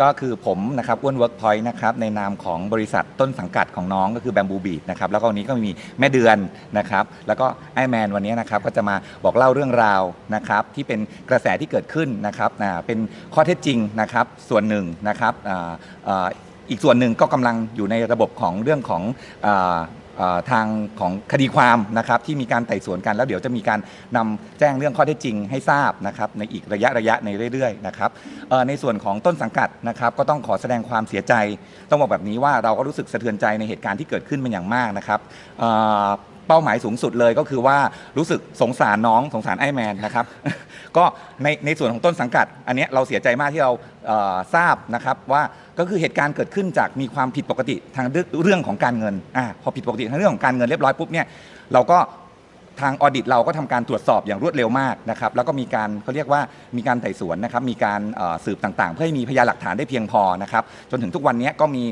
ก็คือผมนะครับอ้วนเวิร์กพอยต์นะครับในนามของบริษัทต้นสังกัดของน้องก็คือแบมบูบีดนะครับแล้วก็วันนี้ก็มีแม่เดือนนะครับแล้วก็ไอแมนวันนี้นะครับก็จะมาบอกเล่าเรื่องราวนะครับที่เป็นกระแสที่เกิดขึ้นนะครับอ่าเป็นข้อเท็จจริงนะครับส่วนหนึ่งนะครับอ่าอ่าอีกส่วนหนึ่งก็กำลังอยู่ในระบบของเรื่องของอา ทางของคดีความนะครับที่มีการไต่สวนกัน แล้วเดี๋ยวจะมีการนำแจ้งเรื่องข้อเท็จจริงให้ทราบนะครับในอีกระยะระยะในเรื่อยๆนะครับในส่วนของต้นสังกัดนะครับก็ต้องขอแสดงความเสียใจ ต้องบอกแบบนี้ว่าเราก็รู้สึกสะเทือนใจในเหตุการณ์ที่เกิดขึ้นเป็นอย่างมากนะครับ เป้าหมายสูงสุดเลยก็คือว่ารู้สึกสงสารน้องสงสารไอ้แมนนะครับ ก็ในในส่วนของต้นสังกัด อันเนี้ยเราเสียใจมากที่เราเอ่อทราบนะครับว่าก็คือเหตุการณ์เกิดขึ้นจากมีความผิดปกติทางเรื่องเรื่องของการเงินอ่าพอผิดปกติทางเรื่องของการเงินเรียบร้อยปุ๊บเนี่ยเราก็ ทางออดิตเราก็ทำการตรวจสอบอย่างรวดเร็วมากนะครับแล้วก็มีการเขาเรียกว่ามีการไต่สวนนะครับมีการสืบต่างๆ เพื่อให้มีพยานหลักฐานได้เพียงพอนะครับจนถึงทุกวันนี้ก็มี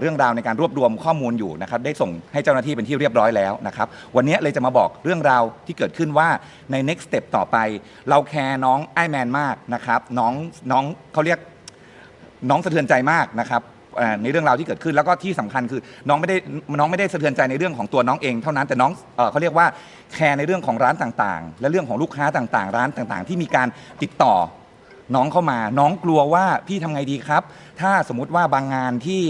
เรื่องราวในการรวบรวมข้อมูลอยู่นะครับได้ส่งให้เจ้าหน้าที่เป็นที่เรียบร้อยแล้วนะครับวันนี้เลยจะมาบอกเรื่องราวที่เกิดขึ้นว่าใน next step ต่อไป เราแคร์น้องไอแมนมากนะครับน้องน้องเขาเรียกน้องสะเทือนใจมากนะครับ ในเรื่องราวที่เกิดขึ้น แล้วก็ที่สำคัญคือน้องไม่ได้น้องไม่ได้สะเทือนใจในเรื่องของตัวน้องเอง เท่านั้นแต่น้องเอเขาเรียกว่าแคร์ในเรื่องของร้านต่างๆ และเรื่องของลูกค้าต่างๆ ร้านต่างๆ ที่มีการติดต่อน้องเข้ามา น้องกลัวว่าพี่ทำไงดีครับ ถ้าสมมุติว่าบางงานที่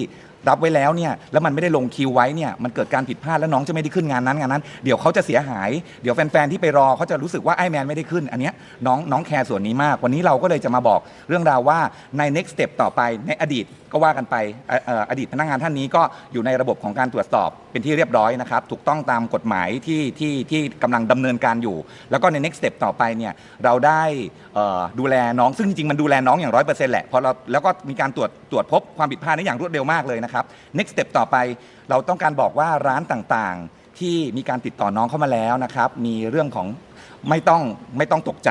รับไว้แล้วเนี่ยแล้วมันไม่ได้ลงคิวไว้เนี่ยมันเกิดการผิดพลาดแล้วน้องจะไม่ได้ขึ้นงานนั้นงานนั้น เดี๋ยวเขาจะเสียหาย เดี๋ยวแฟนๆที่ไปรอเขาจะรู้สึกว่าไอแมนไม่ได้ขึ้น อันเนี้ยน้องน้องแคร์ส่วนนี้มาก วันนี้เราก็เลยจะมาบอกเรื่องราวว่าใน next step ต่อไปในอดีตก็ว่ากันไปเอ่อเอ่ออดีตพนักงานท่านนี้ก็อยู่ในระบบของการตรวจสอบเป็นที่เรียบร้อยนะครับ ถูกต้องตามกฎหมายที่ที่ที่กำลังดำเนินการอยู่ แล้วก็ใน next step ต่อไปเนี่ยเราได้เอ่อดูแลน้องซึ่งจริงๆมันดูแลน้องอย่างร้อยเปอร์เซ็นต์แหละพราะเราแล้วก็มีการตรวจตรวจพบความผิดพลาดในอย่างรวดเร็วมากเลยนะครับ next step ต่อไปเราต้องการบอกว่าร้านต่างๆ ที่มีการติดต่อน้องเข้ามาแล้วนะครับ มีเรื่องของไม่ต้องไม่ต้องตกใจ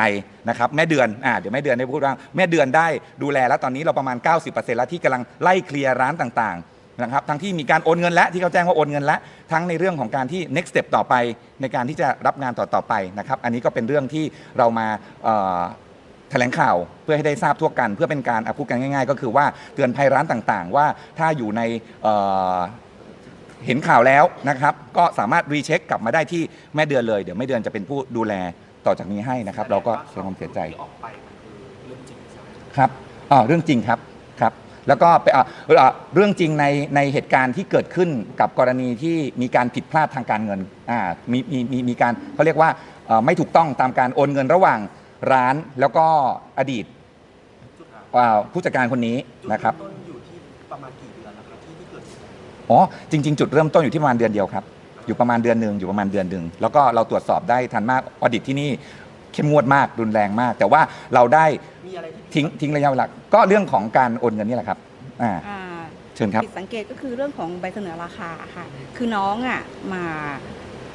นะครับแม่เดือนอ่าเดี๋ยวแม่เดือนได้พูดว่าแม่เดือนได้ดูแลแล้วตอนนี้เราประมาณ 90%แล้วที่กำลังไล่เคลียร์ร้านต่างๆนะครับทั้งที่มีการโอนเงินและที่เขาแจ้งว่าโอนเงินและทั้งในเรื่องของการที่ next step ต่อไป ในการที่จะรับงานต่อๆไปนะครับอันนี้ก็เป็นเรื่องที่เรามาเอ่อ ถลงข่าวเพื่อให้ได้ทราบทั่วกัน เพื่อเป็นการอะพูดกันง่าย ๆ ก็คือว่าเตือนภัยร้านต่างๆ ว่าถ้าอยู่ในเอ่อเห็นข่าวแล้วนะครับ ก็สามารถรีเช็คกลับมาได้ที่แม่เดือนเลย เดี๋ยวแม่เดือนจะเป็นผู้ดูแลต่อจากนี้ให้นะครับ เราก็แสดงความเสียใจ ที่ออกไปคือเรื่องจริงใช่ไหมครับอ่าเรื่องจริงครับ ครับ แล้วก็ไปอ่าเอ่อเรื่องจริงในในเหตุการณ์ที่เกิดขึ้นกับกรณีที่มีการผิดพลาดทางการเงิน อ่า มีมีมีมีการเขาเรียกว่าเอ่อไม่ถูกต้องตามการโอนเงินระหว่าง ร้านแล้วก็อดีตจุดอะอ่าผู้จัดการคนนี้นะครับจุดเมต้นอยู่ที่ประมาณกี่เดือนนะครับที่ที่เกิดเหตุอ๋อจริง ๆ จุดเริ่มต้นอยู่ที่ประมาณเดือนเดียวครับ อยู่ประมาณเดือนหนึ่งอยู่ประมาณเดือนหนึ่งแล้วก็เราตรวจสอบได้ทันมากออดิตที่นี่เข้มงวดมากรุนแรงมาก แต่ว่าเราได้มีอะไรที่ทิ้งทิ้งระยะเวลาก็เรื่องของการโอนเงินนี่แหละครับอ่าอ่า เชิญครับ ผิดสังเกตก็คือเรื่องของใบเสนอราคาค่ะ คือน้องอะมา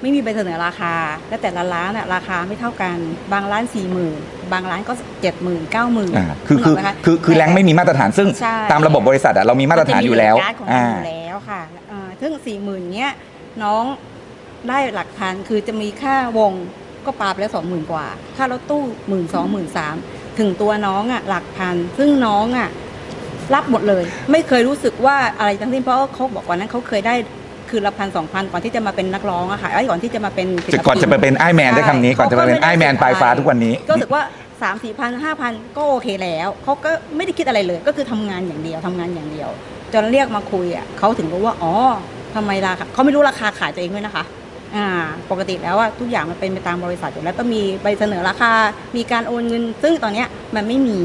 ไม่มีใบเสนอราคา และแต่ละร้านอะราคาไม่เท่ากัน บางร้านสี่หมื่นบางร้านก็เจ็ดหมื่นเก้าหมื่นอ่าคือคือคือคือแรงไม่มีมาตรฐานซึ่งใช่ตามระบบบริษัทอะเรามีมาตรฐานอยู่แล้วการ์ดของอ่าเราอยู่แล้วค่ะอ่าซึ่งสี่หมื่นเนี้ยน้องได้หลักพันคือจะมีค่าวงก็ปาไปแล้วสองหมื่นกว่า ค่ารถตู้หมื่นสองหมื่นสามถึงตัวน้องอะหลักพัน ซึ่งน้องอะรับหมดเลย ไม่เคยรู้สึกว่าอะไรทั้งสิ้นเพราะว่าเขาบอกว่านั้นเขาเคยได้ คือละพันสองพันก่อนที่จะมาเป็นนักร้องอะค่ะไอ้ยก่อนที่จะมาเป็นศิลปิก่อนจะไปเป็นไอแมนได้คำนี้ ก่อนจะไปเป็นไอแมนปลายฟ้าทุกวันนี้ ก็รู้สึกว่าสามสี่พันห้าพันก็โอเคแล้วเขาก็ไม่ได้คิดอะไรเลย ก็คือทำงานอย่างเดียวทำงานอย่างเดียว จนเรียกมาคุยอะเขาถึงรู้ว่าอ๋อทำไมราคาเขาไม่รู้ราคาขายตัวเองด้วยนะคะ อ่า ปกติแล้วว่าทุกอย่างมันเป็นไปตามบริษัทอยู่แล้วก็มีใบเสนอราคา มีการโอนเงิน ซึ่งตอนเนี้ยมันไม่มี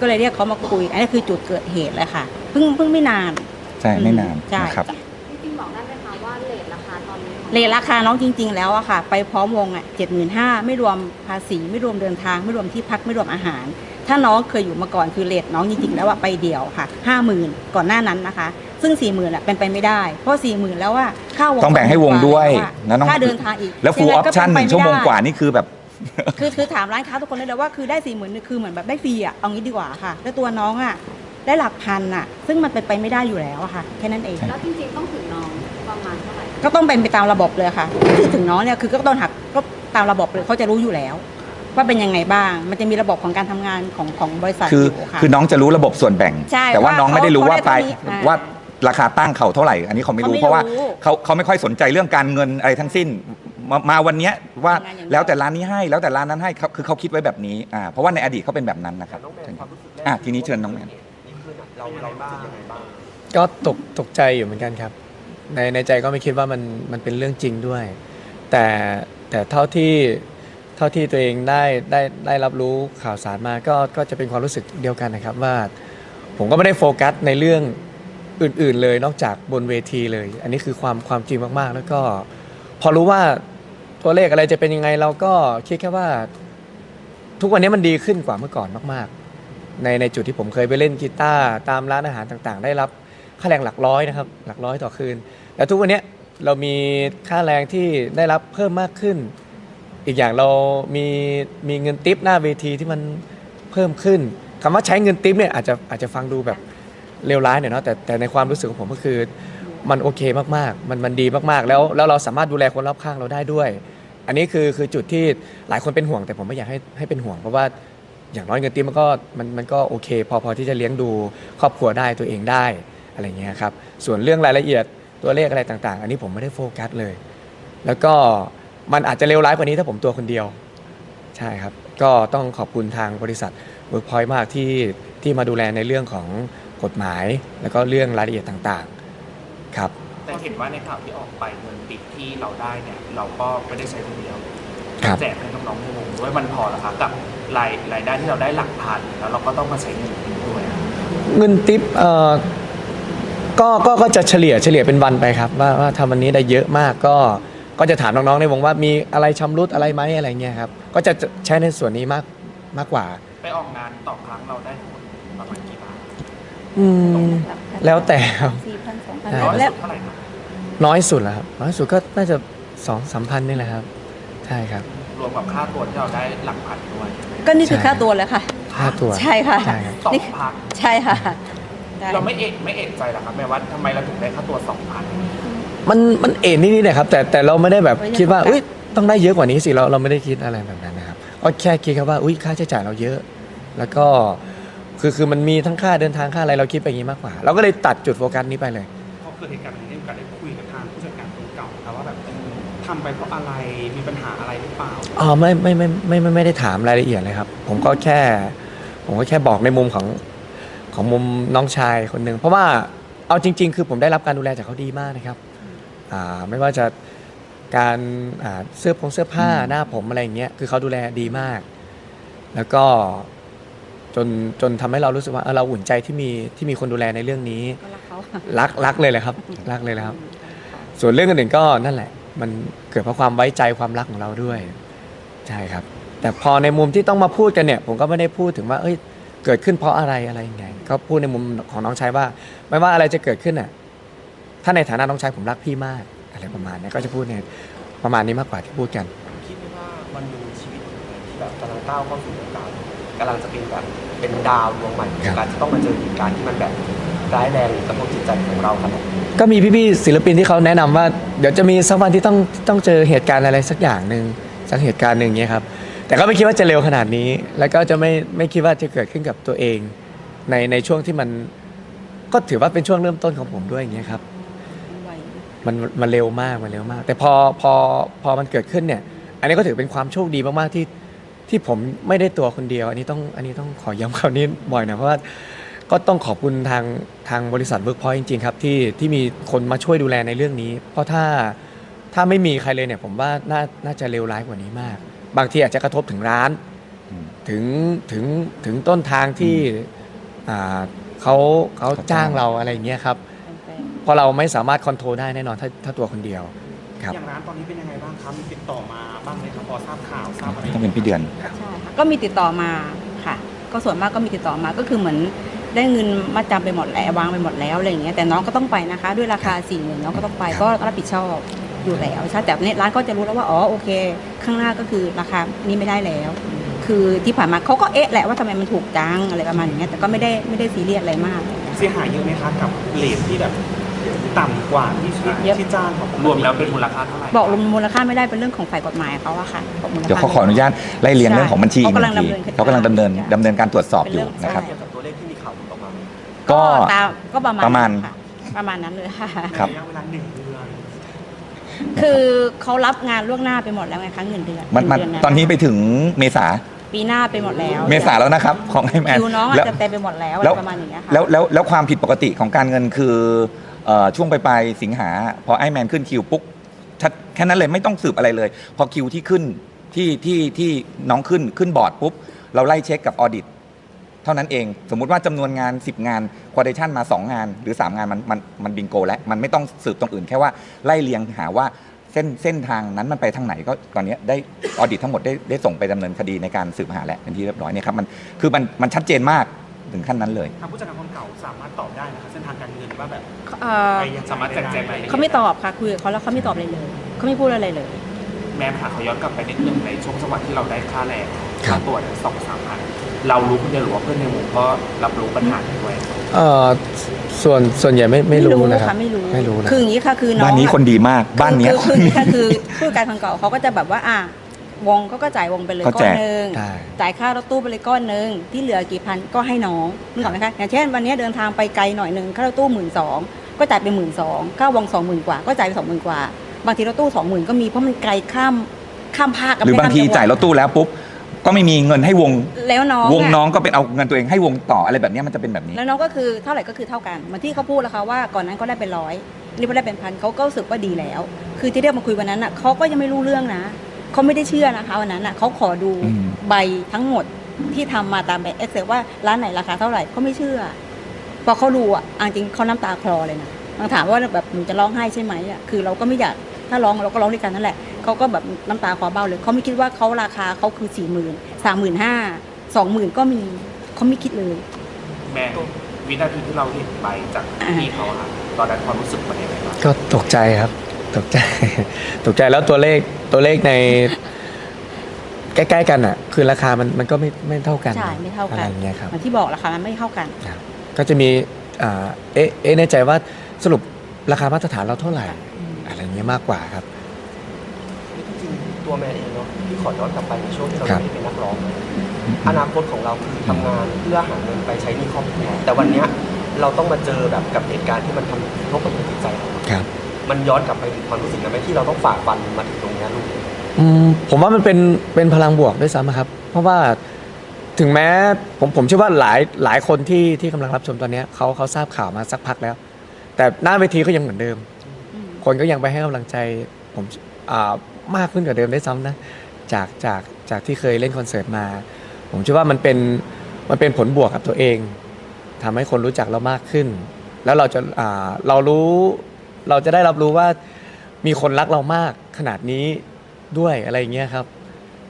ก็เลยเรียกเขามาคุย อันนี้คือจุดเกิดเหตุเลยค่ะเพิ่งเพิ่งไม่นาน ใช่ไม่นานใช่ นะครับ จริงๆบอกได้ไหม เรทราคาน้องจริง ๆ แล้วอะค่ะ ไปพร้อมวงอะเจ็ดหมื่นห้าไม่รวมภาษีไม่รวมเดินทาง ไม่รวมที่พักไม่รวมอาหาร ถ้าน้องเคยอยู่มาก่อนคือเรทน้องจริงๆแล้วว่าไปเดี่ยวค่ะห้าหมื่นก่อนหน้านั้นนะคะ ซึ่งสี่หมื่นอะเป็นไปไม่ได้ เพราะสี่หมื่นแล้วว่าค่าวงต้องแบ่งให้วงด้วยแล้แล้วน้องค่าเดินทางอีกแล้วฟูลอยังอไงปก็ชั่นหเป็นึ่งไปชั่วโมงไได้กว่านี่คือแบบคือคือถามร้านค้าทุกคนได้เลยว่าคือได้สี่หมื่นคือเหมือนแบบได้ฟรีอะเอางี้ดีกว่าค่ะ แล้วตัวน้องอะได้หลักพันอะซึ่งมันเป็นไปไม่ได้อยู่แล้วอะค่ะแค่นั้นเองแล้วจริงๆต้องถึงน้องประมาณเท่าไหร่ ก็ต้องเป็นไปตามระบบเลยค่ะคือถึงน้องเนี่ยคือก็ต้องหักก็ตามระบบเลยเขาจะรู้อยู่แล้ว ว่าเป็นยังไงบ้าง มันจะมีระบบของการทำงานของของบริษัทคืออยู่ค่ะ คือน้องจะรู้ระบบส่วนแบ่ง ใช่แต่ว่าว่าน้องไม่ได้รู้ว่าเขาไปเขาได้เท่านี้อ่าว่าราคาตั้งเขาเท่าไหร่ อันนี้เขาไม่รู้เขาไม่เพราะว่ารู้เขาเขาไม่ค่อยสนใจเรื่องการเงินอะไรทั้งสิ้นมามาวันเนี้ยว่าทำงานอย่างเดียว แล้วแต่ร้านนี้ให้แล้วแต่ร้านนั้นให้เขาคือเขาคิดไว้แบบนี้อ่าเพราะว่าในอดีตเขาเป็นแบบนั้นนะครับน้องแมนความรู้สึกแรกอะทีนี้เชิญน้องแมนนี่คือเราเรารู้สึกยังไงบ้างก็ตกตกใจอยู่เหมือนกันครับ ในในใจก็ไม่คิดว่ามันมันเป็นเรื่องจริงด้วย แต่แต่เท่าที่เท่าที่ตัวเองได้ได้ได้รับรู้ข่าวสารมาก็ก็จะเป็นความรู้สึกเดียวกันนะครับว่า ผมก็ไม่ได้โฟกัสในเรื่องอื่น ๆ เลยนอกจากบนเวทีเลย อันนี้คือความความจริงมากๆ แล้วก็ พอรู้ว่าตัวเลขอะไรจะเป็นยังไงเราก็คิดแค่ว่า ทุกวันนี้มันดีขึ้นกว่าเมื่อก่อนมาก ๆ ในในจุดที่ผมเคยไปเล่นกีตาร์ตามร้านอาหารต่างๆ ได้รับ ค่าแรงหลักร้อยนะครับหลักร้อยต่อคืนแต่ทุกวันนี้เรามีค่าแรงที่ได้รับเพิ่มมากขึ้น อีกอย่างเรามีมีเงินติปหน้าเวทีที่มันเพิ่มขึ้นคำว่าใช้เงินติปเนี่ยอาจจะอาจจะฟังดูแบบเลวร้ายหน่อยเนาะแต่แต่ในความรู้สึกของผมก็คือมันโอเคมากๆ มันมันดีมากๆ แล้วแล้วเราสามารถดูแลคนรอบข้างเราได้ด้วย อันนี้คือคือจุดที่หลายคนเป็นห่วง แต่ผมไม่อยากให้ให้เป็นห่วงเพราะว่าอย่างน้อยเงินติปมันก็มันมันก็โอเค พอพอที่จะเลี้ยงดูครอบครัวได้ตัวเองได้ อะไรเงี้ยครับส่วนเรื่องรายละเอียดตัวเลขอะไรต่างๆ อันนี้ผมไม่ได้โฟกัสเลย แล้วก็มันอาจจะเลวร้ายกว่านี้ถ้าผมตัวคนเดียว ใช่ครับ ก็ต้องขอบคุณทางบริษัท Workpoint มากที่ที่มาดูแลในเรื่องของกฎหมาย แล้วก็เรื่องรายละเอียดต่างๆครับ แต่เห็นว่าในข่าวที่ออกไปเงินติดที่เราได้เนี่ยเราก็ไม่ได้ใช้คนเดียวครับ แจกให้น้องๆในวงด้วยมันพอเหรอคะกับรายรายได้ที่เราได้หลักพันแล้วเราก็ต้องมาใช้เงินด้วยเงินติปเอ่อ ก็ก็ก็จะเฉลี่ยเฉลี่ยเป็นวันไปครับว่าว่าทำวันนี้ได้เยอะมากก็ก็จะถามน้องๆในวงว่ามีอะไรชำรุดอะไรไหมอะไรเงี้ยครับก็จะใช้ในส่วนนี้มากมากกว่า ไปออกงานต่อครั้งเราได้ทั้งหมดประมาณกี่บาทอืม แล้วแต่ครับ สี่พันสองพันใช่ร้อยแล้วสุดเท่าไหร่ครับน้อยสุดแล้วครับน้อยสุดก็น่าจะสองสามพันนี่แหละครับ ใช่ครับ รวมกับค่าตัวที่เราได้หลักพันด้วยก็นี่คือใช่ค่าตัวเลยค่ะ ค่าตัว ใช่ค่ะใช่ครับสองนี่พัน ใช่ค่ะใช่ เราไม่เอกไม่เอกใจหรอครับแม่ว่าทำไมเราถึงได้ค่าตัวสองพันมันมันเอ็นนิดๆนะครับ แต่แต่เราไม่ได้แบบคิดว่าอุ้ยต้องได้เยอะกว่านี้สิเราเราไม่ได้คิดอะไรแบบนั้นนะครับก็แค่คิดแค่ว่าอุ้ยค่าใช้จ่ายเราเยอะ แล้วก็คือคือมันมีทั้งค่าเดินทางค่าอะไรเราคิดไปอย่างนี้มากกว่า เราก็เลยตัดจุดโฟกัสนี้ไปเลย พอเกิดเหตุการณ์แบบนี้ได้มีโอกาสได้คุยกับทางผู้จัดการคนเก่าครับว่าแบบเออทำไปเพราะอะไรมีปัญหาอะไรหรือเปล่า อ๋อไม่ไม่ไม่ไม่ไม่ไม่ได้ถามรายละเอียดเลยครับ ผมก็แค่ ผมก็แค่บอกในมุมของ ของมุมน้องชายคนหนึ่งเพราะว่าเอาจริง ๆ คือผมได้รับการดูแลจากเขาดีมากนะครับอ่าไม่ว่าจะการอ่าเสื้อผงเสื้อผ้าหน้าผมอะไรอย่างเงี้ยคือเขาดูแลดีมาก แล้วก็จนจนทำให้เรารู้สึกว่าเออเราอุ่นใจที่มีที่มีคนดูแลในเรื่องนี้ ก็รักเขารักรักเลยแหละครับ รักเลยแหละครับ ส่วนเรื่องอื่นๆก็นั่นแหละ มันเกิดเพราะความไว้ใจความรักของเราด้วย ใช่ครับ แต่พอในมุมที่ต้องมาพูดกันเนี่ย ผมก็ไม่ได้พูดถึงว่า เอ้ย เกิดขึ้นเพราะอะไรอะไรยังไงก็พูดในมุมของน้องชายว่า ไม่ว่าอะไรจะเกิดขึ้นน่ะถ้าในฐานะน้องชายผมรักพี่มากอะไรประมาณเนี้ยก็จะพูดในประมาณนี้มากกว่าที่พูดกัน คิดไหมว่าวันหนึ่งชีวิตของเราที่แบบกำลังก้าวเข้าสู่วงการกำลังจะเป็นแบบเป็นดาวดวงใหม่ครับการจะต้องมาเจอเหตุการณ์ที่มันแบบร้ายแรงหรือกระทบจิตใจของเราขนาดนี้ก็มีพี่ๆศิลปินที่เขาแนะนำว่า เดี๋ยวจะมีสักวันที่ต้องต้องเจอเหตุการณ์อะไรสักอย่างหนึ่งสักเหตุการณ์หนึ่งเงี้ยครับ แต่ก็ไม่คิดว่าจะเร็วขนาดนี้ แล้วก็จะไม่ไม่คิดว่าจะเกิดขึ้นกับตัวเอง ในในช่วงที่มันก็ถือว่าเป็นช่วงเริ่มต้นของผมด้วยอย่างเงี้ยครับ มันมันเร็วมากมันเร็วมาก แต่พอพอพอมันเกิดขึ้นเนี่ย อันนี้ก็ถือเป็นความโชคดีมากๆที่ที่ผมไม่ได้ตัวคนเดียว อันนี้ต้องอันนี้ต้องขอย้ำคำนี้บ่อยนะเพราะว่าก็ต้องขอบคุณทางทางบริษัทเวิร์กพอยต์จริงๆครับที่ที่มีคนมาช่วยดูแลในเรื่องนี้ เพราะถ้าถ้าไม่มีใครเลยเนี่ยผมว่าน่าน่าจะเลวร้ายกว่านี้มาก บางทีอาจจะกระทบถึงร้านอืมถึงถึงถึงต้นทางที่อ่าเขาเขาเขาจ้าจ้างงเราอะไรอย่างเงี้ยครับเพราะเราไม่สามารถคอนโทรลได้แน่นอนถ้าถ้าตัวคนเดียวครับอย่างร้านตอนนี้เป็นยังไงบ้างครับมีติดต่อมาบ้างไหมครับพอทราบข่าวทราบอะไรต้องเป็นพี่เดือนใช่ค่ะก็มีติดต่อมาค่ะ ก็ส่วนมากก็มีติดต่อมาก็คือเหมือนได้เงินมาจำไปหมดแล้ววางไปหมดแล้วอะไรอย่างเงี้ยแต่น้องก็ต้องไปนะคะ ด้วยราคาสี่หมื่นน้องก็ต้องไปครับก็รับผิดชอบ อยู่แล้วใช่แต่เนี่ยร้านก็จะรู้แล้วว่าอ๋อโอเค ข้างหน้าก็คือราคานี้ไม่ได้แล้ว คือที่ผ่านมาเขาก็เอ๊ะแหละว่าทำไมมันถูกจังอะไรประมาณอย่างเงี้ยแต่ก็ไม่ได้ไม่ได้ซีเรียสอะไรมาก เสียหายเยอะไหมคะกับเลทที่แบบต่ำกว่าที่เยอะที่จ้างของปกติรวมแล้วเป็นมูลค่าเท่าไหร่บอกมูลค่าไม่ได้เป็นเรื่องของฝ่ายกฎหมายเขาอะค่ะบอกมูลค่าเดี๋ยวเขาขออนุญาตไล่เรียงเรื่องของบัญชีเขากำลังอีกทีดำเนินคดีเขากำลังดำเนินดำเนินการตรวจสอบอยู่เป็นเรื่องนะครับใช่กับตัวเลขที่มีข่าวหลุดออกมาก็ตามก็ประมาณประมาณค่ะประมาณนั้นเลยค่ะครับระยะเวลาหนึ่งเดือน คือเขารับงานล่วงหน้าไปหมดแล้วไงครั้งเงินเดือนมันมันเดืะตอนนี้ไปถึงเมษาปีหน้าไปหมดแล้วเมษาแล้วนะครับ ของไอแมนคิวน้องอาจแล้วจะเต็มไปหมดแล้วอะไรแล้วประมาณอย่างเงี้ยค่ะแล้วแล้วแล้วความผิดปกติของการเงินคือเอ่อช่วงปลายๆสิงหาพอไอแมนขึ้นคิวปุ๊บชัดแค่นั้นเลยไม่ต้องสืบอะไรเลย พอคิวที่ขึ้นที่ที่ที่น้องขึ้นขึ้นบอร์ดปุ๊บเราไล่เช็คกับออดิต เท่านั้นเอง สมมุติว่าจำนวนงาน 10 งานควอเดชันมา 2 งาน หรือ 3 งานมันมันมันบิงโก แล้วมันไม่ต้องสืบตรงอื่นแค่ว่าไล่เรียงหาว่าเส้นเส้นทางนั้นมันไปทางไหนก็ตอนเนี้ยได้ออดิตทั้งหมดได้ได้ส่งไปดำเนินคดีในการสืบหาแล้วเป็นที่เรียบร้อยเนี่ยครับมันคือมันมันชัดเจนมากถึงขั้นนั้นเลยทางผู้จัดการคนเก่าสามารถตอบได้นะคะเส้นทางการเงินว่าแบบเอ่อไปยังไงสามารถแจกแจงรายละเอียดเขาไม่ตอบค่ะคุยกับเขาแล้วเขาไม่ตอบอะไรเลยเขาไม่พูดอะไรเลย แม่ผ่าเขาย้อนกลับไปนิดนึงในช่วงจังหวะที่เราได้ค่าแรงครัค่าบตัวเนี่ยสองสามพัน เรารู้คนเดียวหรือว่าเพื่อนในหมู่ก็รับรู้ปัญหานี้ด้วยเอ่อส่วนส่วนใหญ่ไม่ไม่รู้นะครับค่ะไม่รู้ไม่รู้นะคืออย่างนี้ค่ะคือน้องบ้านนี้อะคนดีมากบ้านเนี้ยคือคือคือคือผู้การคนเก่าเขาก็จะแบบว่าอะวงเขาก็จ่ายวงไปเลยเขาก้อแจนก หนึ่งได้ จ่ายค่ารถตู้ไปเลยก้อนหนึ่งที่เหลือกี่พันก็ให้น้องนึกออกไหมคะอย่างเช่นวันนี้เดินทางไปไกลหน่อยหนึ่งค่ารถตู้หมื่นสองก็จ่ายไปหมื่นสองค่าวงสองหมื่นกว่าก็จ่ายไปสองหมื่นกว่า บางทีรถตู้สองหมื่นก็มีเพราะมันไกลข้ามข้ามภาคกับหรือบางทีข้มจังหวัด จ่ายรถตู้แล้วปุ๊บ ก็ไม่มีเงินให้วง แล้วน้องวงอะน้องก็เป็นเอาเงินตัวเองให้วงต่ออะไรแบบเนี้ยมันจะเป็นแบบนี้ แล้วน้องก็คือเท่าไหร่ก็คือเท่ากันเหมือนที่เขาพูดแล้วค่ะว่าก่อนนั้นเขาได้เป็นร้อยนี่เขาได้เป็นพันเขาก็รู้สึกว่าดีแล้ว คือที่เรียกมาคุยวันนั้นอะเขาก็ยังไม่รู้เรื่องนะเขาไม่ได้เชื่อนะคะวันนั้นอะเขาขอดูอืม ใบทั้งหมดที่ทำมาตามแบบเอ็กเซลว่าร้านไหนราคาเท่าไหร่เขาไม่เชื่อ พอเขาดูอะเอาจริงเขาน้ำตาคลอเลยนะบางถามว่าแบบหนูจะร้องไห้ใช่ไหมอะคือเราก็ไม่อยากถ้าร้องเราก็ร้องด้วยกันนั่นแหละ เขาก็แบบน้ำตาคลอเบ้าเลยเขาไม่คิดว่าเขาราคาเขาคือสี่หมื่นสามหมื่นห้าสองหมื่นก็มีเขาไม่คิดเลย แม่วินาทีที่เราเห็นใบจากพี่เขาอะค่ะตอนนั้นความรู้สึกเป็นยังไงบ้างก็ตกใจครับ ตกใจ ตกใจแล้วตัวเลขตัวเลขใน ใกล้ๆกันอะ คือราคามันมันก็ไม่ไม่เท่ากันใช่ไม่เท่าอะกัไรนอย่างเงี้ยครับเหมือนที่บอกราคามันไม่เท่ากันครับก็จะมีอ่าเอ๊ะเอ๊ะในใจว่าสรุปราคามาตรฐานเราเท่าไหร่ อะไรเงี้ยมากกว่าครับจริงๆ ตัวแม่เองเนาะที่ขอย้อนกลับไปในช่วงที่เราครับไม่ได้เป็นนักร้องนะอนาคตของเราคือทำงานเพื่อหาเงินไปใช้หนี้ครอบครัวแต่วันเนี้ยเราต้องมาเจอแบบกับเหตุการณ์ที่มันทำกระทบกับจิตใจเราครับ มันย้อนกลับไปถึงความรู้สึกนั้นไหมที่เราต้องฝ่าฟันมาถึงตรงเนี้ยลูกอืมผมว่ามันเป็นเป็นพลังบวกด้วยซ้ำครับ เพราะว่าถึงแม้ผมผมเชื่อว่าหลายหลายคนที่ที่กำลังรับชมตอนเนี้ยเขาเขาทราบข่าวมาสักพักแล้ว แต่หน้าเวทีก็ยังเหมือนเดิม คนก็ยังไปให้กำลังใจผมอ่า มากขึ้นกว่าเดิมได้ซ้ำนะจากจากจากที่เคยเล่นคอนเสิร์ตมา ผมเชื่อว่ามันเป็นมันเป็นผลบวกกับตัวเองทำให้คนรู้จักเรามากขึ้น แล้วเราจะอ่าเรารู้เราจะได้รับรู้ว่ามีคนรักเรามากขนาดนี้ด้วยอะไรอย่างเงี้ยครับ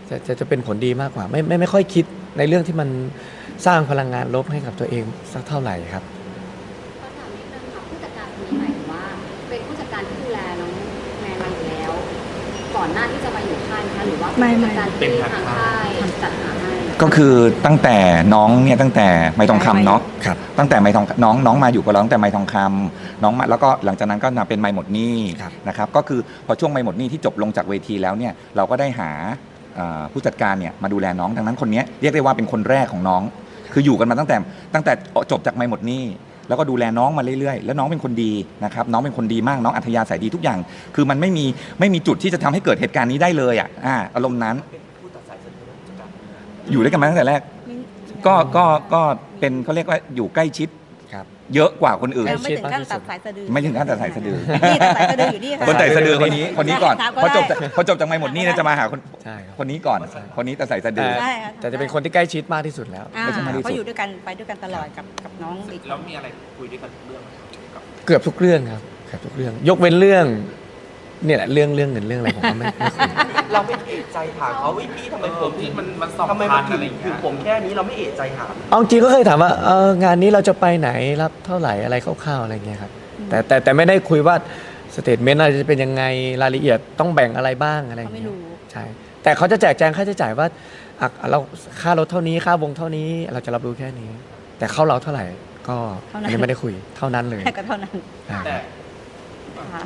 จะจะจะเป็นผลดีมากกว่าไม่ไม่ไม่ค่อยคิดในเรื่องที่มันสร้างพลังงานลบให้กับตัวเองสักเท่าไหร่ครับ ก่อนหน้าที่จะมาอยู่ค่ายนะคะหรือว่าไม่เป็นไม่ผู้จัดการที่ทางค่ายจัดหาให้ก็คือตั้งแต่น้องเนี่ยตั้งแต่ไม่ทองคำเนาะครับตั้งแต่ไม่ทองน้องน้องมาอยู่กับเราตั้งแต่ไม่ทองคำน้องมาแล้วก็หลังจากนั้นก็มาเป็นไม่หมดหนี้ครับ นะครับก็คือพอช่วงไม่หมดหนี้ที่จบลงจากเวทีแล้วเนี่ยเราก็ได้หาเอ่อผู้จัดการเนี่ยมาดูแลน้องดังนั้นคนเนี้ยเรียกได้ว่าเป็นคนแรกของน้อง คืออยู่กันมาตั้งแต่ตั้งแต่จบจากไม่หมดหนี้ แล้วก็ดูแลน้องมาเรื่อยๆ แล้วน้องเป็นคนดีนะครับน้องเป็นคนดีมากน้องอัธยาศัยดีทุกอย่าง คือมันไม่มีไม่มีจุดที่จะทำให้เกิดเหตุการณ์นี้ได้เลยอะอ่าอารมณ์นั้น เป็นผู้ตัดสายสะดือผู้จัดการอยู่ด้วยกันมาตั้งแต่แรก ก็ก็ก็เป็นเขาเรียกว่าอยู่ใกล้ชิด เยอะกว่าคนอื่น ยังไม่ถึงขั้นตัดสายสะดือไม่ถึงขั้นตัดสายสะดือ นี่ตัดสายสะดืออยู่นี่ค่ะ คนแต่สะดือคนนี้คนนี้ก่อนถามก็พอจบได้ พอจบจากไม่หมดหนี่จะมาหาคนใช่ครับคนนี้ก่อน คนนี้แต่ใส่สะดือได้ค่ะ แต่จะเป็นคนที่ใกล้ชิดมากที่สุดแล้ว อ่าไม่ใช่มากที่สุดเพราะอยู่ด้วยกันไปด้วยกันตลอดกับกับน้องอีก แล้วมีอะไรคุยด้วยกันทุกเรื่องไหมครับเกือบทุกเรื่องครับเกือบทุกเรื่อง ยกเว้นเรื่อง เนี่ยแหละเรื่องเรื่องเงินเรื่องอะไรผมก็ไม่ไม่คุยเราไม่เอะใจถามเขาวิพี่ทำไมผมที่มันมันสองทำไมพัมันนถึอะงไรอย่างถึเงี้งยผมแค่นี้เราไม่เอะใจถาม เอาจริงก็เคยถามว่าเอองานนี้เราจะไปไหนรับเท่าไหร่อะไรคร่าวๆอะไรเงี้ยครับแต่แต่แต่ไม่ได้คุยว่าสเตทเมนต์อะไรจะเป็นยังไงรายละเอียดต้องแบ่งอะไรบ้างอะไรเขาไม่เงี้ยรู้ ใช่แต่เขาจะแจกแจงค่าใช้จ่ายว่าอะเราค่ารถเท่านี้ค่าวงเท่านี้เราจะรับรู้แค่นี้ แต่เข้าเราเท่าไหร่ก็อันนี้ไม่ได้คุยเท่านั้นเลย แค่ก็เท่านั้นอ่าแต่ ค่ะ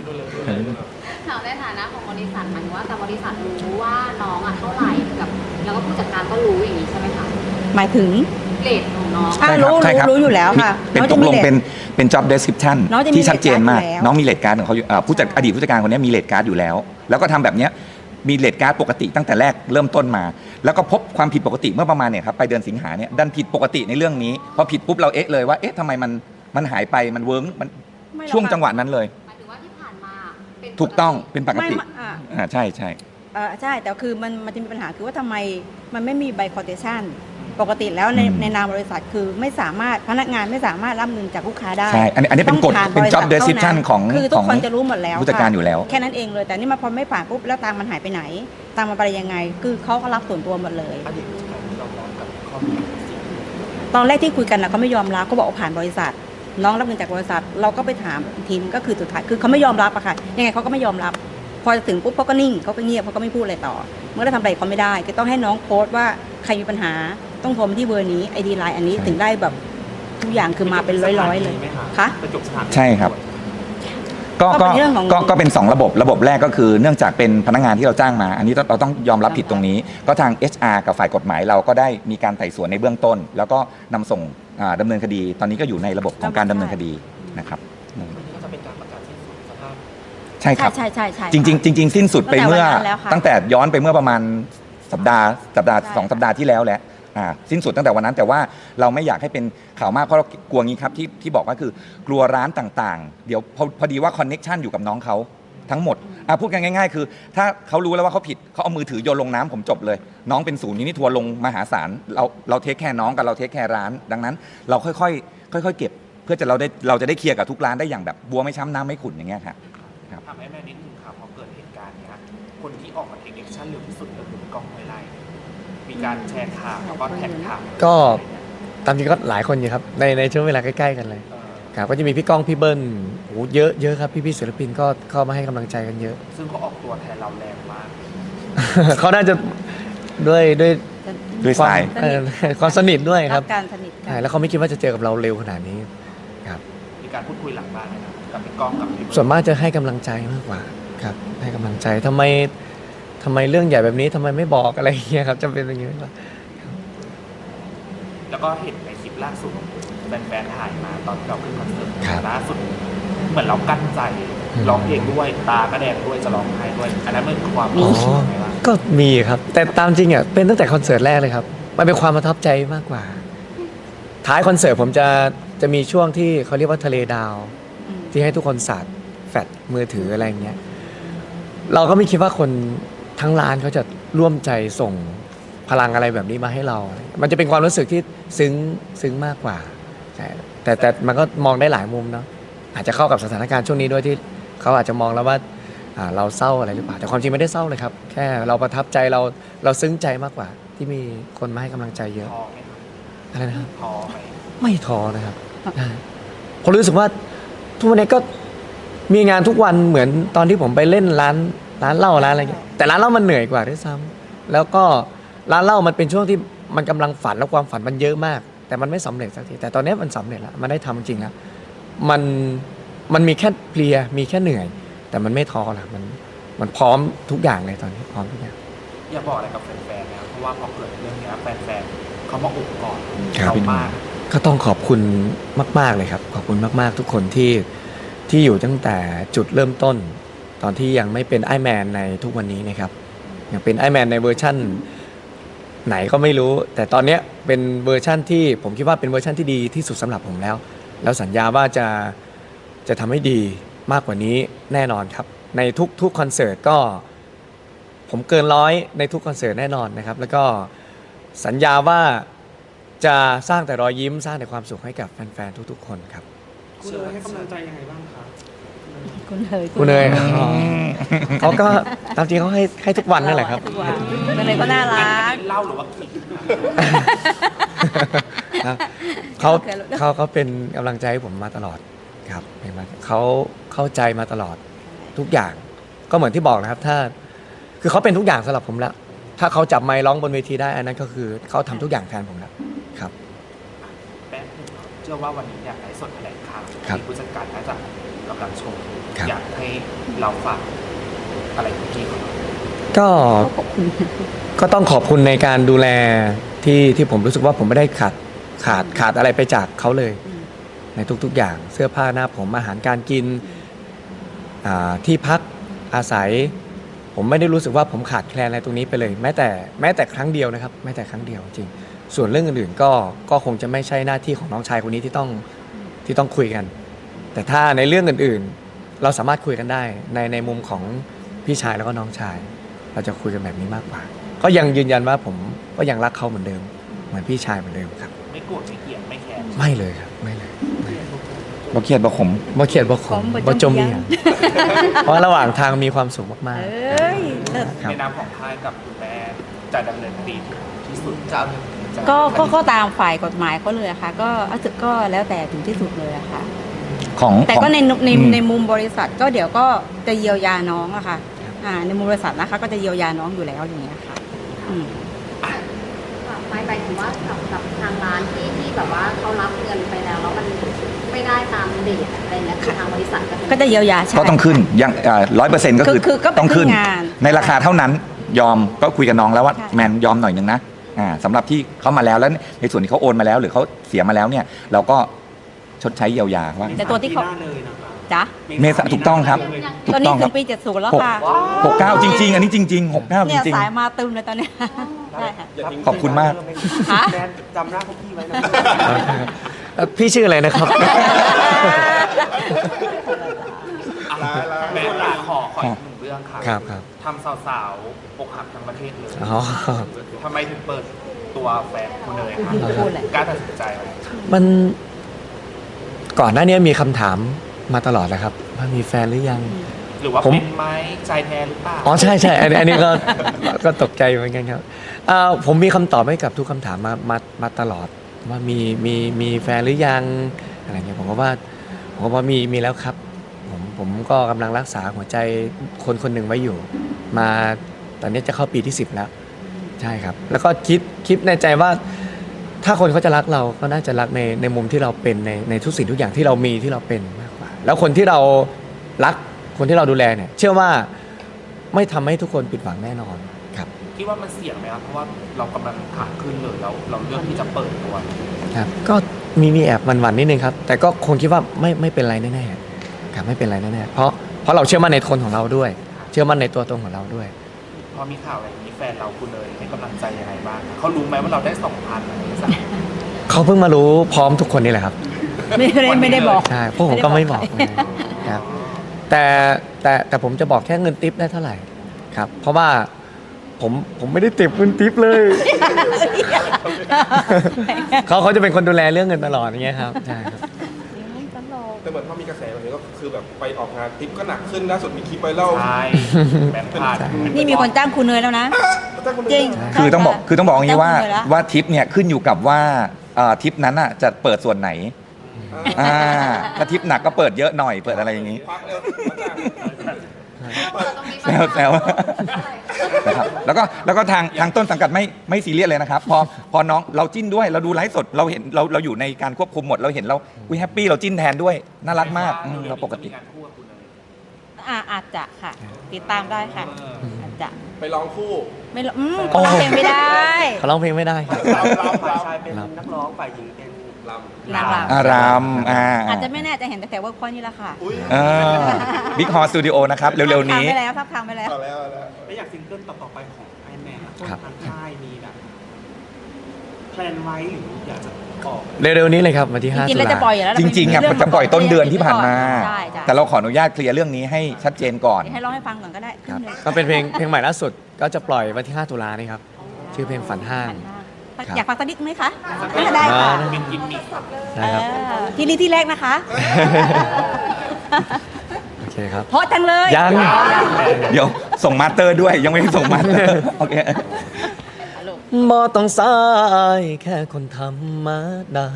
ถามในฐานะของบริษัทหมายถึงว่าแต่บริษัทรู้ว่าน้องอะเท่าไหร่กับแล้วก็ผู้จัดการก็รู้อย่างนี้ใช่ไหมคะหมายถึงเลทของน้องอะใช่ครู้ใช่คบรู้รู้อยู่แล้วค่ะเป็นน้องตจะกมีลงเลทเป็นเป็น job description น้องจะมีที่ชัดเจนมากเลทการ์ดอยู่แล้ว น้องมีเลทการ์ดของเขาอยู่อ่าผู้จัดอดีตผู้จัดการคนนี้มีเลทการ์ดอยู่แล้ว แล้วก็ทำแบบเนี้ยมีเลทการ์ดปกติตั้งแต่แรกเริ่มต้นมา แล้วก็พบความผิดปกติเมื่อประมาณเนี่ยครับไปเดือนสิงหาเนี่ยดันผิดปกติในเรื่องนี้พอผิดปุ๊บเราเอ๊ะเลยว่าเอ๊ะทำไมมันมันหายไปมันเวิร์กมันไม่หรอกช่วงค่ะ จังหวะนั้นเลย ถูกต้องเป็นปกไม่ติไม่อะอ่าใช่ใช่เอ่อใช่ แต่คือมันมันจะมีปัญหาคือว่าทำไมมันไม่มีใบคอเทชันปกติแล้วในอืมในนามบริษัทคือไม่สามารถพนักงานไม่สามารถรับเงินจากลูกค้าได้ใช่อันนี้อันนี้เป็นกฎต้องผ่าเป็นบริษั job ท description เท่านั้นของคือทุขกองคนจะรู้หมดแล้วผู้จัดการค่ะอยู่แล้ว แค่นั้นเองเลย แต่นี่มาพอไม่ผ่านปุ๊บแล้วตังค์มันหายไปไหนตังค์มันไปยังไง คือเขาก็รับส่วนตัวหมดเลย อดีตผู้จัดการยอมรับกับข้อมูลจริงตอนแรกที่คุยกันนะเขาไม่ยอมรับเขาบอกว่าผ่านบริษัท น้องรับเงินจากบริษัท เราก็ไปถามอีกทีนึงก็คือสุดท้ายคือเขาไม่ยอมรับอะค่ะยังไงเขาก็ไม่ยอมรับ พอถึงปุ๊บเขาก็นิ่งเขาก็เงียบเขาก็ไม่พูดอะไรต่อ เมื่อเราทำอะไรเขาไม่ได้ ก็ต้องให้น้องโพสต์ว่าใครมีปัญหาต้องโทรมาที่เบอร์นี้ไอดีไลน์อันนี้ถึงได้แบบทุกอย่างคือมาเป็นร้อยๆเลยไหมคะคะไปจบสถานใช่ครับก็ก็ก็เป็นเรื่องของก็ก็เป็นสองระบบระบบแรกก็คือเนื่องจากเป็นพนักงานที่เราจ้างมา อันนี้เราต้องยอมรับผิดตรงนี้ ก็ทาง HR กับฝ่ายกฎหมายเราก็ได้มีการไต่สวนในเบื้องต้น แล้วก็นำส่งอ่า ดำเนินคดี ตอนนี้ก็อยู่ในระบบของการดำเนินคดีนะครับอืมวันนี้ก็จะเป็นการประกาศสิ้นสุดสภาพใช่คใช่รับใช่ใช่ใช่จริงๆจริงๆสิ้นสุดไปเมื่อ ตั้งแต่วันนั้นแล้วค่ะ ตั้งแต่ย้อนไปเมื่อประมาณสัปดาห์สัปดาห์ใช่สองสัปดาห์ที่แล้วแหละอ่าสิ้นสุดตั้งแต่วันนั้นแต่ว่าเราไม่อยากให้เป็นข่าวมากเพราะเรากลัวงี้ครับที่ที่บอกว่าคือกลัวร้านต่างๆ เดี๋ยวพอพอดีว่าคอนเน็ชันอยู่กับน้องเขา ทั้งหมดอะพูดกันง่าย ๆ คือ ถ้าเขารู้แล้วว่าเขาผิดเขาเอามือถือโยนลงน้ำผมจบเลย น้องเป็นศูนย์นี้นี่ทัวร์ลงมหาศาลเราเราเทคแคร์น้องกับเราเทคแคร์ร้าน ดังนั้น เราค่อยๆค่อย ๆ เก็บ เพื่อจะเราได้เราจะได้เคลียร์กับทุกร้านได้อย่างแบบบัวไม่ช้ำน้ำไม่ขุ่นอย่างเงี้ยครับ ทำให้แม่นิดนึงครับพอเกิดเหตุการณ์เนี้ยคนที่ออกมาเทคแอคชั่นเร็วที่สุดก็คือกล้องห้วยไร่มีการแชร์ข่าวแล้วก็แท็กข่าวก็ ตามจริงก็หลายคนอยู่ครับ ในในช่วงเวลาใกล้ ๆ กันเลย เออ ครับก็จะมีพี่ก้องพี่เบิ้ลโอ้โหเยอะเยอะครับพี่ๆศิลปินก็เข้ามาให้กำลังใจกันเยอะ ซึ่งเขาออกตัวแทนเราแรงมาก เขาน่าจะด้วยด้วยด้วยความสายเออความสนิทด้วยครับการสนิทกัใช่นแล้วเขาไม่คิดว่าจะเจอกับเราเร็วขนาดนี้ มีการพูดคุยหลังบ้านนะครับกับพี่ก้องกับพี่เบิร์ดส่วนมากจะให้กำลังใจมากกว่าครับ ให้กำลังใจทำไมทำไมเรื่องใหญ่แบบนี้ทำไมไม่บอกอะไรอย่างเงี้ยครับจะเป็นอย่างเงี้ยหรอแล้วก็เห็นในคลิปล่าสุด แฟนๆถ่ายมาตอนที่เราขึ้นคอนเสิร์ตครับล่าสุดเหมือนเรากั้นใจอืม ร้องเพลงด้วยตาก็แดงด้วยจะร้องไห้ด้วย อันนั้นมันคือความอ๋อรู้สึกยังไงบ้างก็มีครับ แต่ตามจริงอะเป็นตั้งแต่คอนเสิร์ตแรกเลยครับ มันเป็นความประทับใจมากกว่า ท้ายคอนเสิร์ตผมจะจะมีช่วงที่เขาเรียกว่าทะเลดาวอืมที่ให้ทุกคนสาดแฟลชมือถืออะไรอย่างเงี้ยเราก็ไม่คิดว่าคนทั้งร้านเขาจะร่วมใจส่งพลังอะไรแบบนี้มาให้เรา มันจะเป็นความรู้สึกที่ซึ้งซึ้งมากกว่า ใช่แต่แต่มันก็มองได้หลายมุมเนาะอาจจะเข้ากับสถานการณ์ช่วงนี้ด้วยที่เขาอาจจะมองแล้วว่าอ่าเราเศร้าอะไรหรือเปล่าแต่ความจริงไม่ได้เศร้าเลยครับ แค่เราประทับใจเราเราซึ้งใจมากกว่า ที่มีคนมาให้กำลังใจเยอะท้อไหมครับอะไรนะครับท้อไหมไม่ท้อนะครับใช่ผมรู้สึกว่าทุกวันนี้ก็มีงานทุกวันเหมือนตอนที่ผมไปเล่นร้านร้านเหล้าร้านอะไรเงี้ยแต่ร้านเหล้ามันเหนื่อยกว่าด้วยซ้ำแล้วก็ร้านเหล้ามันเป็นช่วงที่มันกำลังฝันแล้วความฝันมันเยอะมาก แต่มันไม่สำเร็จสักทีแต่ตอนนี้มันสำเร็จแล้วมันได้ทำจริงแล้วมันมันมีแค่เพลียมีแค่เหนื่อย แต่มันไม่ท้อละมันมันพร้อมทุกอย่างเลยตอนนี้พร้อมทุกอย่างอยากบอกอะไรกับแฟนๆนะเพราะว่าพอเกิดเรื่องเนี้ยแฟนๆเขามาอุบก่อนครับเรามากก็ต้องขอบคุณมาก ๆเลยครับ ขอบคุณมาก ๆ ทุกคนที่ที่อยู่ตั้งแต่จุดเริ่มต้น ตอนที่ยังไม่เป็นไอแมนในทุกวันนี้นะครับยังเป็นไอแมนในเวอร์ชั่น ไหนก็ไม่รู้ แต่ตอนเนี้ยเป็นเวอร์ชั่นที่ผมคิดว่าเป็นเวอร์ชั่นที่ดีที่สุดสำหรับผมแล้ว แล้วสัญญาว่าจะจะทำให้ดีมากกว่านี้แน่นอนครับ ในทุกทุกคอนเสิร์ตก็ ผมเกินร้อยในทุกคอนเสิร์ตแน่นอนนะครับ แล้วก็สัญญาว่าจะสร้างแต่รอยยิ้มสร้างแต่ความสุขให้กับแฟนๆทุกๆ คนครับ คุณเลยให้กำลังใจยังไงบ้างคะ คุณเนยคุณเนยอ๋อเขาก็ตามจริงเขาให้ให้ทุกวันนั่นแหละครับ ทุกวันคุณเนยก็น่ารักเล่าหรือว่าคิดครับครับเขาโอเคลูกเขาเขาเป็นกำลังใจให้ผมมาตลอดครับเห็นไหมเขาเข้าใจมาตลอดทุกอย่าง ก็เหมือนที่บอกนะครับ ถ้าคือเขาเป็นทุกอย่างสำหรับผมแล้ว ถ้าเขาจับไมค์ร้องบนเวทีได้ อันนั้นก็คือเขาทำทุกอย่างแทนผมแล้วครับแป๊บนึงเนาะชื่อว่าวันนี้เนี่ยไลฟ์สดแถลงข่าวครับที่ผู้จัดการน่าจะ กำลังชม ครับ อยากให้เราฝากอะไรกับพี่เขาบ้างก็ก็ต้องขอบคุณในการดูแลที่ที่ผมรู้สึกว่าผมไม่ได้ขาดขาดขาดอะไรไปจากเขาเลย อืม ในทุกๆอย่างเสื้อผ้าหน้าผมอาหารการกินอ่าที่พักอาศัย ผมไม่ได้รู้สึกว่าผมขาดแคลนอะไรตรงนี้ไปเลย แม้แต่แม้แต่ครั้งเดียวนะครับแม้แต่ครั้งเดียวจริง ส่วนเรื่องอื่นๆก็ก็คงจะไม่ใช่หน้าที่ของน้องชายคนนี้ที่ต้องที่ต้องคุยกัน แต่ถ้าในเรื่องอื่นๆ เราสามารถคุยกันได้ในในมุมของพี่ชายแล้วก็น้องชาย เราจะคุยกันแบบนี้มากกว่า ก็ยังยืนยันว่าผมก็ยังรักเขาเหมือนเดิม เหมือนพี่ชายเหมือนเดิมครับ ไม่โกรธไม่เกลียดไม่แคร์ไม่เลยครับไม่เลยไม่บ่เครียดบ่ขมบ่เขียดบ่ขขมมบ่บ่จจมมเมีเมียยเพราะระหว่างทางมีความสุขมากเอ้ยเลิศครับ ในนามของค่ายกับคุณแม่จะดำเนินคดีถึงที่สุดจะเอาจะก็ก็คดีก็ตามฝ่ายกฎหมายเขาเลยอะค่ะ ก็รู้สึกก็แล้วแต่ถึงที่สุดเลยอะค่ะ ของแต่ของก็ในในอืม ในมุมบริษัทก็เดี๋ยวก็จะเยียวยาน้องอะค่ะอ่าในมุมบริษัทนะคะ ก็จะเยียวยาน้องอยู่แล้วอย่างเงี้ยค่ะอืม หมายไปถึงว่ากับกับทางร้านที่ที่แบบว่าเขารับเงินไปแล้วแล้วมันไม่ได้ตามเดทอะไรเงี้ยคือทางบริษัทก็จะก็จะเยียวยาใช่ ก็ต้องขึ้นยังร้อยเปอร์เซ็นต์ก็คือคือคือก็เป็นต้องขึ้นที่งานในราคาเท่านั้นยอมก็คุยกับน้องแล้วว่าใช่ แมนยอมหน่อยนึงนะอ่าสำหรับที่เขามาแล้วแล้วในส่วนที่เขาโอนมาแล้ว หรือเขาเสียมาแล้วเนี่ย เราก็ ชดใช้เยียวยาว่าแต่ตัวที่เขาปีหน้เลยนะคะจ้ะเมษาถูกต้องครับถูตอนกนี้ต้องคถึรับงปี70แล้วค่ะหกเก้าจริง ๆ อันนี้จริงๆหกเก้าจเนี่ยริง สายมาตึมเลยตอนเนี้ยใช่ค่ะ ขอบคุณมาก ฮะ แดนจำหน้าพวกพี่ไว้นะๆเอ่อพี่ชื่ออะไรนะครับแม่ค่ะขอขออีกหนึ่งเรื่องค่ะครับครับทำสาวๆอกหักทั้งประเทศเลยอ๋อ ทำไมถึงเปิดตัวแฟนคุณเลยคะพูดเลย กล้าตัดสินใจไหมมัน ก่อนหน้านี้มีคำถามมาตลอดเลยครับ ว่ามีแฟนหรือยัง หรือว่าผม เป็นไหมใจแท้หรือเปล่าอ๋อใช่ใช่อันนี้อันนี้ก็ ก็ตกใจเหมือนกันครับอ่าผมมีคำตอบให้กับทุกคำถามมามามาตลอด ว่ามีมีมีแฟนหรือยังอะไรเงี้ยผมก็ว่าผมก็ว่ามีมีแล้วครับ ผมผมก็กำลังรักษาหัวใจคนคนหนึ่งไว้อยู่ มาตอนนี้จะเข้าปีที่ 10 แล้ว ใช่ครับ แล้วก็คิดคิดในใจว่า ถ้าคนเขาจะรักเราก็น่าจะรักในในมุมที่เราเป็นในในทุกสิ่งทุกอย่างที่เรามีที่เราเป็นมากกว่า แล้วคนที่เรารักคนที่เราดูแลเนี่ย เชื่อว่าไม่ทำให้ทุกคนผิดหวังแน่นอนครับ คิดว่ามันเสี่ยงไหมครับ เพราะว่าเรากำลังขาขึ้นเลยแล้วเราเลือกที่จะเปิดตัว ครับก็มีมีแอบหวันๆนิดนึงครับ แต่ก็คงคิดว่าไม่ไม่เป็นไรแน่ๆครับไม่เป็นไรแน่ๆเพราะเพราะเราเชื่อมั่นในคนของเราด้วย เชื่อมั่นในตัวตนของเราด้วยพ อมีข่าวอะไรอย่างนี้แฟนเราคุณเลยให้กำลังใจยังไงบ้างเขารู้ไหมว่าเราได้สองพันอะไรสักเขาเพิ่งมารู้พร้อมทุกคนนี่แหละครับ ไม่ได้ไม่ได้บอก ใช่พวกผมก็ไม่บอกเลยครับแต่แต่แต่ผมจะบอกแค่เงินทิปได้เท่าไหร่ครับ เพราะว่าผมผมไม่ได้ติปเงินทิปเลยเขาเขาจะเป็นคนดูแลเรื่องเงินตลอดอย่างเงี้ยครับใช่ครับ แต่เหมือนพอมีกระแสแบบนี้ก็คือแบบไปออกงานทริปก็หนักขึ้นล่าสุดมีคลิปไวรัลใช่แบงค์พันนี่มีคนจ้างคุณเนยแล้วนะแต่คนจริงคือต้องบอกคือต้องบอกอย่างนี้ว่าจ้งคุณเนยแล้วว่าทิปเนี่ยขึ้นอยู่กับว่าเอ่อทิปนั้นอะจะเปิดส่วนไหนอ่าถ้าทิปหนักก็เปิดเยอะหน่อยเปิดอะไรอย่างนี้ ควักเร็วมาจ้างเปิดตรงนี้แซวแซวนะครับแล้วก็แล้วก็ทางทางต้นสังกัดไม่ไม่ซีเรียสเลยนะครับ พอพอน้องเราจิ้นด้วยเราดูไลฟ์สดเราเห็นเราเราอยู่ในการควบคุมหมดเราเห็นเราวิแฮปปี้เราจิ้นแทนด้วย น่ารักมากอืมเราปกติมีงานคู่กับคุณเลยอ่าอาจจะค่ะ ติดตามได้ค่ะ อาจจะไปร้องคู่ไม่รู้อืมเขาร้องเพลงไม่ได้ เขาร้องเพลงไม่ได้ครับ เราเราฝ่ายชายเป็นนักร้องฝ่ายหญิงเป็นล นางรำอารามอ่าอาจจะไม่แน่จะเห็นแต่แต่เวิร์กพอยต์นี่แหละค่ะำอุ้ยบิ๊กฮอสตูดิโอนะครับ เร็ว ๆ นี้ทำไปแล้วทับทางไปแล้วเอาแล้วเอาแล้วแล้วอยากซิงเกิลต่อๆไปของไอแมนครับ ทางค่ายมีแบบแพลนไว้หรืออยากจะออกเร็วๆนี้เลยครับวันที่จ5ริงๆตุเราจะลาปล่อยอยู่แล้วจริงๆอะมันจะปล่อยต้นเดือนที่ผ่านมา ใช่จ้ะแต่เราขออนุญาตเคลียร์เรื่องนี้ให้ชัดเจนก่อนเดี๋ยวให้ร้องให้ฟังก่อนก็ได้ครับขึ้นเลยก็เป็นเพลงเพลงใหม่ล่าสุดก็จะปล่อยวันที่ 5 ตุลานี่ครับ ชื่อเพลงฝันห้าง ครับ อยากฟังสักนิดไหมคะได้ค่ะเป็นกิมมิคครับใช่ครับ เออที่นี่ที่แรกนะคะ โอเคครับ เพราะจังเลยยังอ๋อยัง เดี๋ยวส่งมาสเตอร์ด้วยยังไม่ได้ส่งมาสเตอร์โอเค บ่ต้องสายแค่คนธรรมดา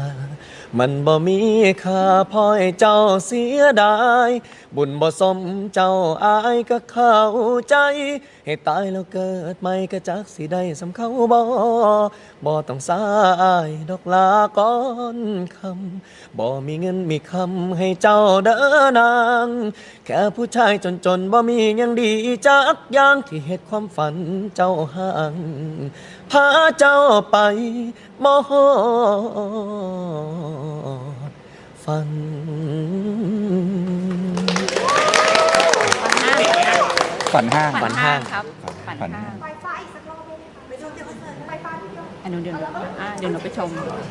มันบ่มีค่าพอให้เจ้าเสียดาย บุญบ่สมเจ้าอายก็เข้าใจ ให้ตายแล้วเกิดใหม่ก็จักสิได้สำเขาบ่บ่ต้องสายดอกลาก่อนคำบ่มีเงินมีคำให้เจ้าเด้อนาง แค่ผู้ชายจนๆบ่มียังดีจักอย่างที่เฮ็ดความฝันเจ้าห่าง พาเจ้าไปมอดฝันฝันห้าง ฝันห้างครับฝันฝันห้าห้างงไฟฟ้าอีกสักรอบได้ไหมคะไปชมเดี๋ยวคอนเสิร์ตไฟฟ้าที่เดียวอันนู้นเดี๋ยวหนูอะเดี๋ยวหนูไปชม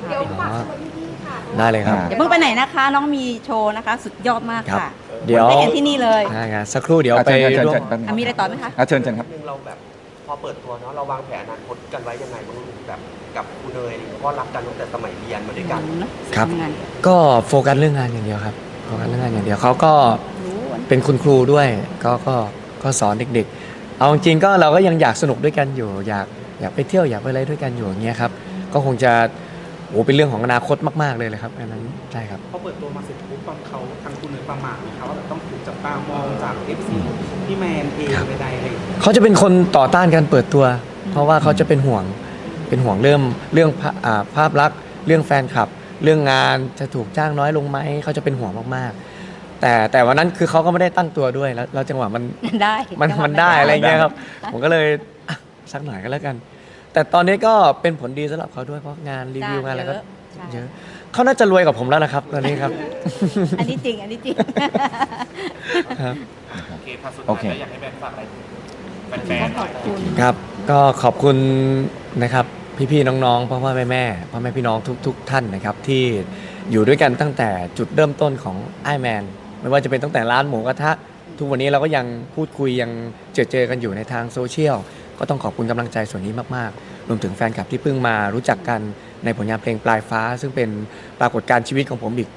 เดี๋ยวฝากชวนพี่ๆค่ะได้เลยครับอ่าอย่าเพิ่งไปไหนนะคะ น้องมีโชว์นะคะ สุดยอดมากครับค่ะ เดี๋ยวได้เห็นที่นี่เลยได้ครับสักครู่เดี๋ยวอะไปเชิญเชิญร่วเชิมญแป๊บนึงอะมีอะไรต่อไหมคะอะเชิญเชิญครับนึงเราแบบพ อเปิดตัวเนาะเราวางแผนอนาคตกันไว้ยังไงบ้างลูกแบบกับคุณเนยอะไรอย่างเงี้ยเพราะรักกันตั้งแต่สมัยเรียนมาด้วยกันครับ ทำงานก็โฟกัสเรื่องงานอย่างเดียวครับโฟกัสเรื่องงานอย่างเดียวเขาก็รู้ว่าเป็นคุณครูด้วยก็ก็ก็สอนเด็กๆ เอาจริงๆก็เราก็ยังอยากสนุกด้วยกันอยู่ อยากอยากไปเที่ยวอยากไปอะไรด้วยกันอยู่อย่างเงี้ยครับก็คงจะโอ้เป็นเรื่องของอนาคตมากๆเลยเลยครับอันนั้นใช่ครับ พอเปิดตัวมาเสร็จปุ๊บตอนเขาทางคุณเนยประมาทไหมคะว่าแบบต้องถูกจับตามองจากเอฟซี พี่แมนเองครับใดๆอะไรอย่างเงี้ยเขาจะเป็นคนต่อต้านการเปิดตัว เพราะว่าเขาจะเป็นห่วงเป็นห่วงเรื่องเรื่องภาอ่าภาพลักษณ์เรื่องแฟนคลับ เรื่องงานจะถูกจ้างน้อยลงไหมเขาจะเป็นห่วงมากๆ แต่แต่วันนั้นคือเขาก็ไม่ได้ตั้งตัวด้วยแล้วแล้วจังหวะมัน ได้มันจังหวะมันได้อะไรเงี้ยครับ ผมก็เลยอะสักหน่อยก็แล้วกัน แต่ตอนนี้ก็เป็นผลดีสำหรับเขาด้วยเพราะงานรีวิวงานอะไรก็ ใช่ เยอะเขาน่าจะรวยกว่าผมแล้วนะครับ ตอนนี้ครับ อันนี้จริง อันนี้จริง ครับ โอเคพอสุดโอท้ายเค แล้วอยากให้แบรนด์ฝากอะไรแฟนๆหน่อยครับก็ขอบคุณนะครับพี่ๆน้องๆพ่อพ่อแม่แม่พ่อแม่พี่น้องทุก ๆ ท่านนะครับ ที่อยู่ด้วยกันตั้งแต่จุดเริ่มต้นของไอแมนไม่ว่าจะเป็นตั้งแต่ร้านหมูกระทะ ทุกวันนี้เราก็ยังพูดคุยยังเจอเจอกันอยู่ในทางโซเชียล ก็ต้องขอบคุณกำลังใจส่วนนี้มากๆ รวมถึงแฟนคลับที่เพิ่งมารู้จักกัน ในผลงานเพลงปลายฟ้า ซึ่งเป็นปรากฏการณ์ชีวิตของผมอีก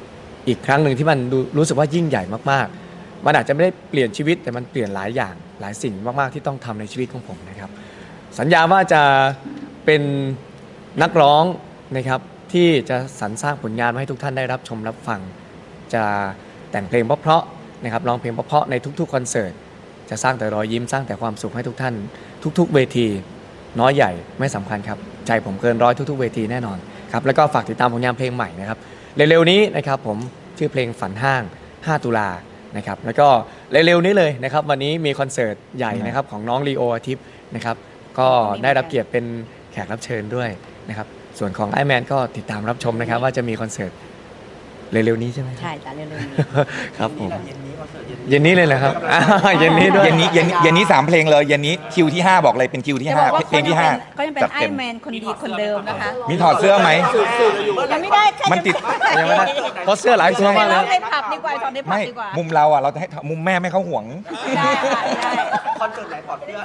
อีกครั้งหนึ่งที่มันดูรู้สึกว่ายิ่งใหญ่มากๆ มันอาจจะไม่ได้เปลี่ยนชีวิตแต่มันเปลี่ยนหลายอย่างหลายสิ่งมากๆที่ต้องทำในชีวิตของผมนะครับ สัญญาว่าจะเป็นนักร้องนะครับที่จะสรรสร้างผลงานมาให้ทุกท่านได้รับชมรับฟัง จะแต่งเพลงเพราะๆนะครับร้องเพลงเพราะๆในทุกๆคอนเสิร์ตจะสร้างแต่รอยยิ้มสร้างแต่ความสุขให้ทุกท่าน ทุก ๆ เวที น้อยใหญ่ไม่สำคัญครับ ใจผมเกินร้อยทุกๆ เวทีแน่นอนครับแล้วก็ฝากติดตามผลงานเพลงใหม่นะครับเร็วๆนี้นะครับผมชื่อเพลงฝันห้าง 5 ตุลานะครับแล้วก็เร็วๆนี้เลยนะครับวันนี้มีคอนเสิร์ตใหญ่นะครับของน้องลีโออาทิตย์นะครับก็ได้รับเกียรติเป็นแขกรับเชิญด้วยนะครับส่วนของไอแมนก็ติดตามรับชมนะครับว่าจะมีคอนเสิร์ตเร็วๆนี้ใช่ไหมครับใช่จ้ะเร็วๆนี้ ครับผม เย็นนี้คอนเสิร์ต เย็นนี้เย็นนี้เลยนะครับอ่าเย็นนี้ด้วยเย็นนี้เย็นเย็นนี้สามเพลงเลยเย็นนี้คิวที่5บอกเลยเป็นคิวที่จะบอกว่า5เพลงที่ก็ยังเป็นจัดไอเต็มแมนคนดีคนเดิมนะคะมีถอดเสื้อไหม ยังไม่ได้แค่มันติด ยังไม่ได้เพราะเสื้อหลายตัวไปมากเลร้อยงในผับดีกว่าถอดในผับไม่ดีกว่ามุมเราอะเราจะให้มุมแม่ไม่เข้าห่วง ได้ค่ะได้คอนเสิร์ตไหนถอดเสื้อ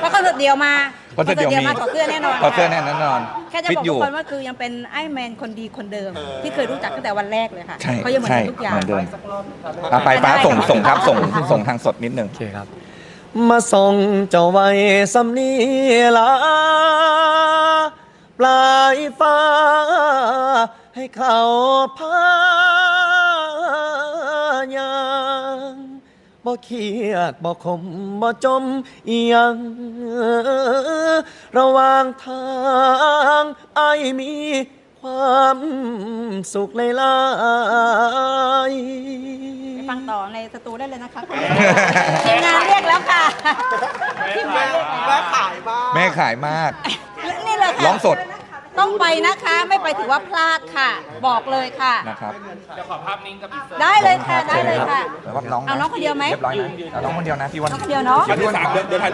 แล้วคอนเสิร์ตเดียวมาคอนเสิร์ตเดียวมีมาถอดเสื้อแน่นอนถอดเสื้อแน่นอน แค่จะฟิบตอกอยู่ทุกคนว่าคือยังเป็นไอแมนคนดีคนเดิม ที่เคยรู้จักตั้งแต่วันแรกเลยค่ะใช่เขายังเหมือนใช่กันทุกอย่าง เหมือนเดิมอะไปฟ้าส่งส่งครับส่งส่งทางสดนิดนึง โอเคครับ มาส่งเจ้าไว้สำนีลา ปลายฟ้า ให้เขาพา บ่เครียดบ่ขมบ่จมอีหยังระหว่างทางไอายมีความสุขหลายๆไปฟังต่อในสตูได้เลยนะคะทีมงานเรียกแล้วค่ะทีมงานเรียกแล้วแม่ขายบ้างแม่ขายมาก นี่เลยค่ะ ร้องสด ต้องไปนะคะ ไม่ไปถือว่าพลาดค่ะ บอกเลยค่ะ นะครับเดี๋ยวขอภาพนิ่งกับอีกได้เลยค่ะได้เลยค่ะ แต่ว่าน้องเอาน้องคนเดียวไหม เรียบร้อยนะเอาน้องคนเดียวนะพี่วัน น้องคนเดียวเนาะ เดี๋ยวถ่าย